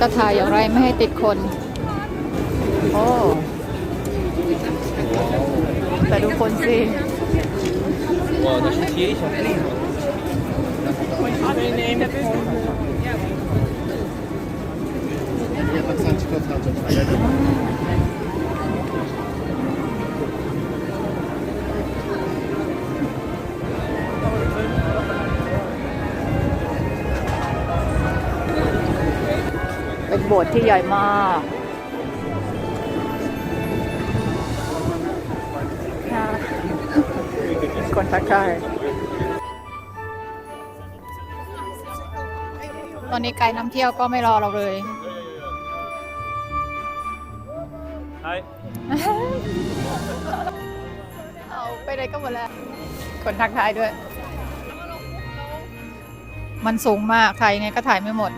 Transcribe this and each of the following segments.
จะถ่ายอย่างไรไม่ให้ติดคน โอ้ แต่ดูคนสิ Wow, dat is een keertje โบสถ์ที่ใหญ่มากค่ะคนทักทายตอนนี้ไกด์นำเที่ยวก็ไม่รอเราเลย Hi. เอาไปไหนก็หมดแล้ว คนทักทายด้วย มันสูงมาก ถ่ายยังไงก็ถ่ายไม่หมด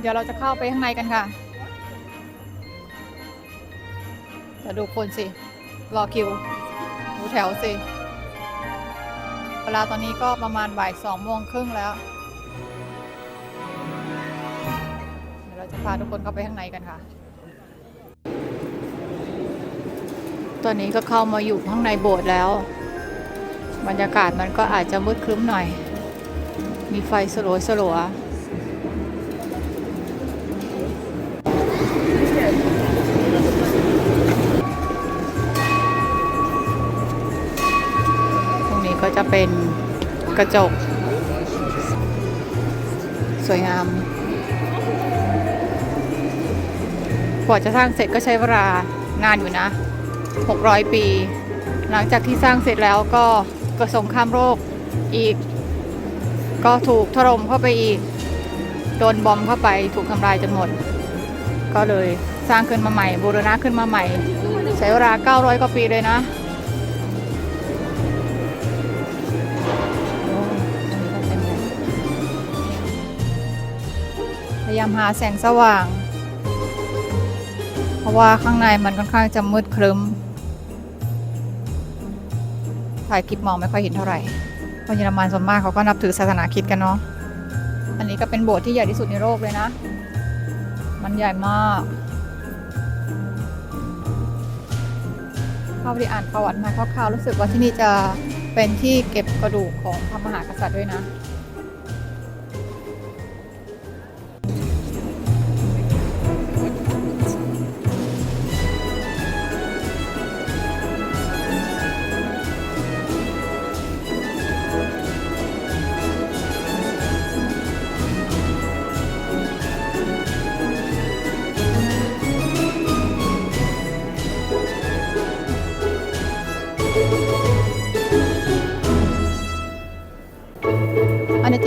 เดี๋ยวเราจะเข้าไปข้างในกันค่ะจะดูคนสิ รอคิวดูแถวสิ เวลาตอนนี้ก็ประมาณบ่ายสองโมงครึ่งแล้ว เดี๋ยวเราจะพาทุกคนเข้าไปข้างในกันค่ะ ตอนนี้ก็เข้ามาอยู่ข้างในโบสถ์แล้ว บรรยากาศมันก็อาจจะมืดครึ้มหน่อย มีไฟสลัวสลัว ตรงนี้ก็จะเป็นกระจก สวยงามกว่าจะสร้างเสร็จก็ใช้เวลานานอยู่นะ 600 ปี หลังจากที่สร้างเสร็จแล้วก็กิดสงครามโรคอีก ก็ถูกถล่มเข้าไปอีก โดนบอมเข้าไปถูกทำลายจนหมด ก็เลยสร้างขึ้นมาใหม่บูรณะขึ้นมาใหม่ ใช้เวลา 900 กว่าปีเลยนะพยายามหาแสงสว่าง เพราะว่าข้างในมันค่อนข้างจะมืดครึ้ม ถ่ายคลิปมองไม่ค่อยเห็นเท่าไหร่คนเยอรมันส่วนมากเขาก็นับถือศาสนาคริดกันเนาะ อันนี้ก็เป็นโบสถ์ที่ใหญ่ที่สุดในโลกเลยนะ มันใหญ่มาก เข้าไปอ่านประวัติมาคร่าวๆรู้สึกว่าที่นี่จะเป็นที่เก็บกระดูกของพระมหากษัตริย์ด้วยนะ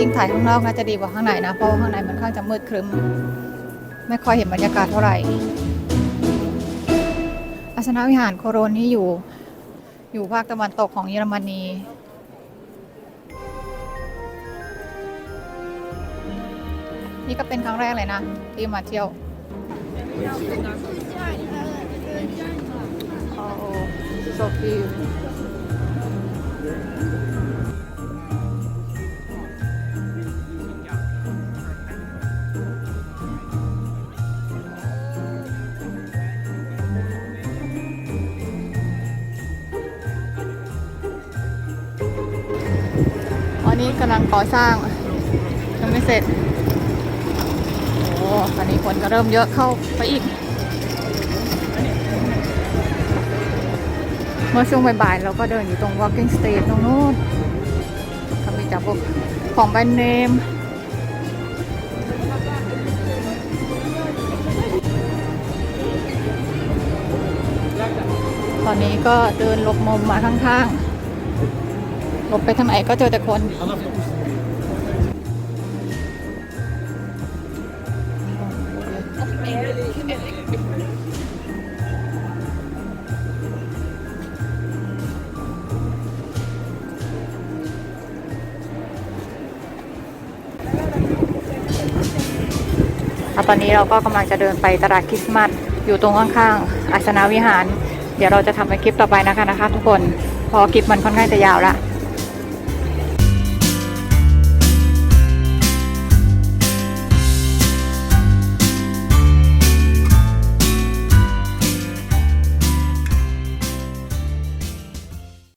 ริงถ่ายข้างนอกน่าจะดีกว่าข้างในนะเพราะว่าข้างในมันค่อนข้างจะมืดครึ้ม ไม่ค่อยเห็นบรรยากาศเท่าไหร่อาสนะวิหารโคโรนนี่อยู่อยู่ภาคตะวันตกของเยอรมนีนี่ก็เป็นครั้งแรกเลยนะ ที่มาเที่ยวโอ้โซฟีำลังก่อสร้างยังไม่เสร็จ โอ้ตอนนี้คนก็เริ่มเยอะเข้าไปอีก เมื่อช่วงบ่ายๆเราก็เดินอยู่ตรง walking street ตรงนู้นก็มีจับพวกของแบรนด์เนมตอนนี้ก็เดินหลบมุมมาข้างๆ บไปทางไหนก็เจอแต่คน ตอนนี้เราก็กำลังจะเดินไปตลาดคริสต์มาสอยู่ตรงข้างๆอาสนาวิหาร เดี๋ยวเราจะทำเป็นคลิปต่อไปนะคะนะคะ ทุกคน พอคลิปมันค่อนข้างจะยาวละ